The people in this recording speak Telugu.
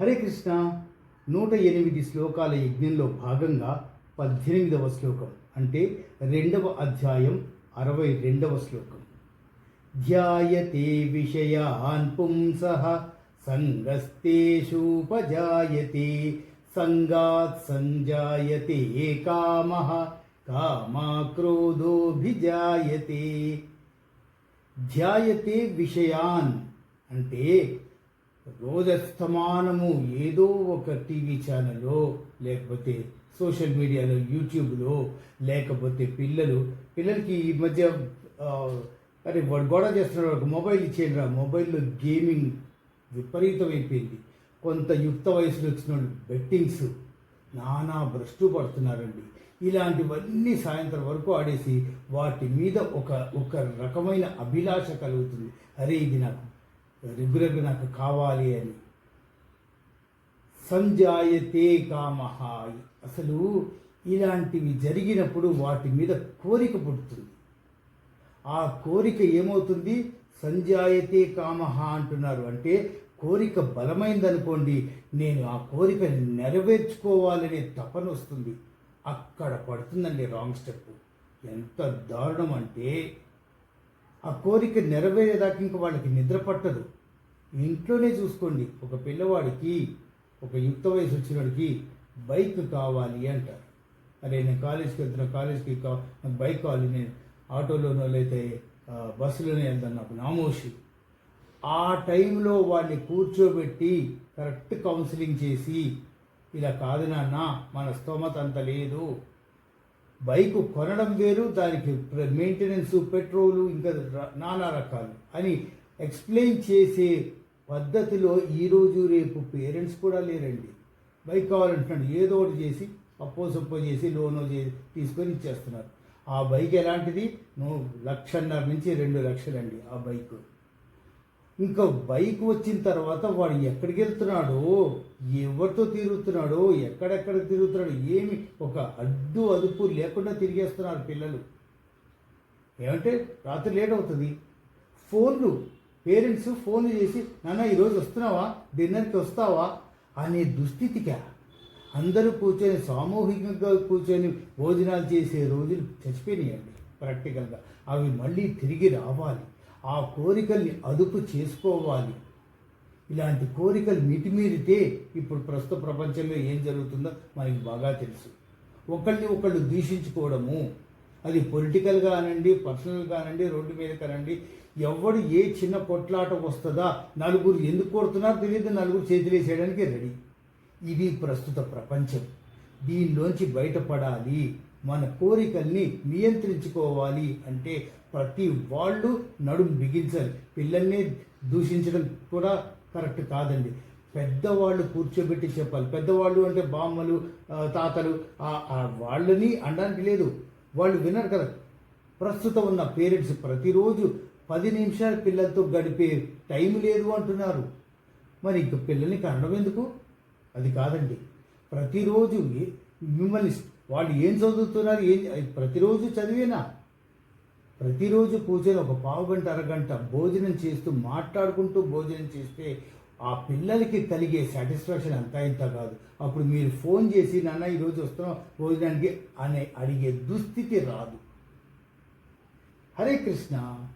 హరే కృష్ణ నూట ఎనిమిది శ్లోకాల యజ్ఞంలో భాగంగా పద్దెనిమిదవ శ్లోకం అంటే రెండవ అధ్యాయం అరవై రెండవ శ్లోకం. ధ్యాయతే విషయాన్ పుంసః సంగస్తేషూపజాయతే సంగాత్ సంజాయతే కామ కామాక్రోధోభిజాయతే. ధ్యాయతే విషయాన్ అంటే రోజస్తమానము ఏదో ఒక టీవీ ఛానల్లో లేకపోతే సోషల్ మీడియాలో యూట్యూబ్లో లేకపోతే పిల్లలు పిల్లలకి ఈ మధ్య అరే వాడు గొడవ చేస్తున్నాడు ఒక మొబైల్ ఇచ్చేయండి రా మొబైల్లో గేమింగ్ విపరీతమైపోయింది. కొంత యుక్త వయసులో వచ్చిన వాళ్ళు బెట్టింగ్స్ నానా భ్రష్టు పడుతున్నారండి. ఇలాంటివన్నీ సాయంత్రం వరకు ఆడేసి వాటి మీద ఒక ఒక రకమైన అభిలాష కలుగుతుంది. అరే ఇది నాకు రెగ్యులర్గా నాకు కావాలి అని. సంజాయతే కామహ అసలు ఇలాంటివి జరిగినప్పుడు వాటి మీద కోరిక పుడుతుంది. ఆ కోరిక ఏమవుతుంది? సంజాయతే కామహ అంటున్నారు. అంటే కోరిక బలమైందనుకోండి నేను ఆ కోరిక నెరవేర్చుకోవాలనే తపన వస్తుంది. అక్కడ పడుతుందండి రాంగ్ స్టెప్. ఎంత దారుణం అంటే ఆ కోరిక నెరవేరేదాకా ఇంకా వాళ్ళకి నిద్ర పట్టదు. ఇంట్లోనే చూసుకోండి ఒక పిల్లవాడికి ఒక యుక్త వయసు వచ్చినవాడికి బైక్ కావాలి అంటారు. అరే నేను కాలేజ్కి వెళ్తున్నా కాలేజ్కి నాకు బైక్ కావాలి నేను ఆటోలోనో లేతే బస్సులోనే వెళ్తాను నాకు నామోషి. ఆ టైంలో వాడిని కూర్చోబెట్టి కరెక్ట్ కౌన్సిలింగ్ చేసి ఇలా కాదు నాన్న మన స్తోమత అంత లేదు బైక్ కొనడం వేరు దానికి మెయింటెనెన్స్ పెట్రోలు ఇంకా నానా రకాలు అని ఎక్స్ప్లెయిన్ చేసే పద్ధతిలో ఈరోజు రేపు పేరెంట్స్ కూడా లేరండి. బైక్ కావాలంటున్నాడు ఏదో ఒకటి చేసి అప్పో సొప్పో చేసి లోనో చేసి తీసుకొని ఇచ్చేస్తున్నారు. ఆ బైక్ ఎలాంటిది? నువ్వు లక్షన్నర నుంచి రెండు లక్షలండి ఆ బైక్. ఇంకా బైక్ వచ్చిన తర్వాత వాడు ఎక్కడికి వెళ్తున్నాడో ఎవరితో తిరుగుతున్నాడో ఎక్కడెక్కడ తిరుగుతున్నాడో ఏమి ఒక అడ్డు అదుపు లేకుండా తిరిగేస్తున్నారు పిల్లలు. ఏమంటే రాత్రి లేట్ అవుతుంది. ఫోన్లు పేరెంట్స్ ఫోన్లు చేసి నాన్న ఈరోజు వస్తున్నావా? డిన్నర్కి వస్తావా? అనే దుస్థితిగా అందరూ కూర్చొని సామూహికంగా కూర్చొని భోజనాలు చేసే రోజులు చచ్చిపోయినాయండి ప్రాక్టికల్గా. అవి మళ్ళీ తిరిగి రావాలి. ఆ కోరికల్ని అదుపు చేసుకోవాలి. ఇలాంటి కోరికలు మితిమీరితే ఇప్పుడు ప్రస్తుత ప్రపంచంలో ఏం జరుగుతుందో మనకి బాగా తెలుసు. ఒకళ్ళని ఒకళ్ళు దూషించుకోవడము అది పొలిటికల్ కానండి పర్సనల్ కానండి రోడ్డు మీద కానండి ఎవడు ఏ చిన్న కొట్లాట వస్తుందా నలుగురు ఎందుకు కొడుతున్నారో తెలియదు నలుగురు చేతులేసేయడానికి రెడీ. ఇది ప్రస్తుత ప్రపంచం. దీనిలోంచి బయటపడాలి. మన కోరికల్ని నియంత్రించుకోవాలి అంటే ప్రతి వాళ్ళు నడుము బిగించాలి. పిల్లల్ని దూషించడం కూడా కరెక్ట్ కాదండి. పెద్దవాళ్ళు కూర్చోబెట్టి చెప్పాలి. పెద్దవాళ్ళు అంటే బామ్మలు తాతలు ఆ- వాళ్ళని అనడానికి లేదు. వాళ్ళు వినరు కదా. ప్రస్తుతం ఉన్న పేరెంట్స్ ప్రతిరోజు పది నిమిషాలు పిల్లలతో గడిపే టైం లేదు అంటున్నారు. మరి ఇంక పిల్లల్ని కనడం ఎందుకు? అది కాదండి. ప్రతిరోజు మిమ్మల్ని వాళ్ళు ఏం చదువుతున్నారు? ఏం ప్రతిరోజు చదివేనా? ప్రతిరోజు కూర్చొని ఒక పావు గంట అరగంట భోజనం చేస్తూ మాట్లాడుకుంటూ భోజనం చేస్తే ఆ పిల్లలకి కలిగే సాటిస్ఫాక్షన్ అంతా ఇంత కాదు. అప్పుడు మీరు ఫోన్ చేసి నాన్న ఈరోజు వస్తున్నాం భోజనానికి అనే అడిగే దుస్థితి రాదు. హరే కృష్ణ.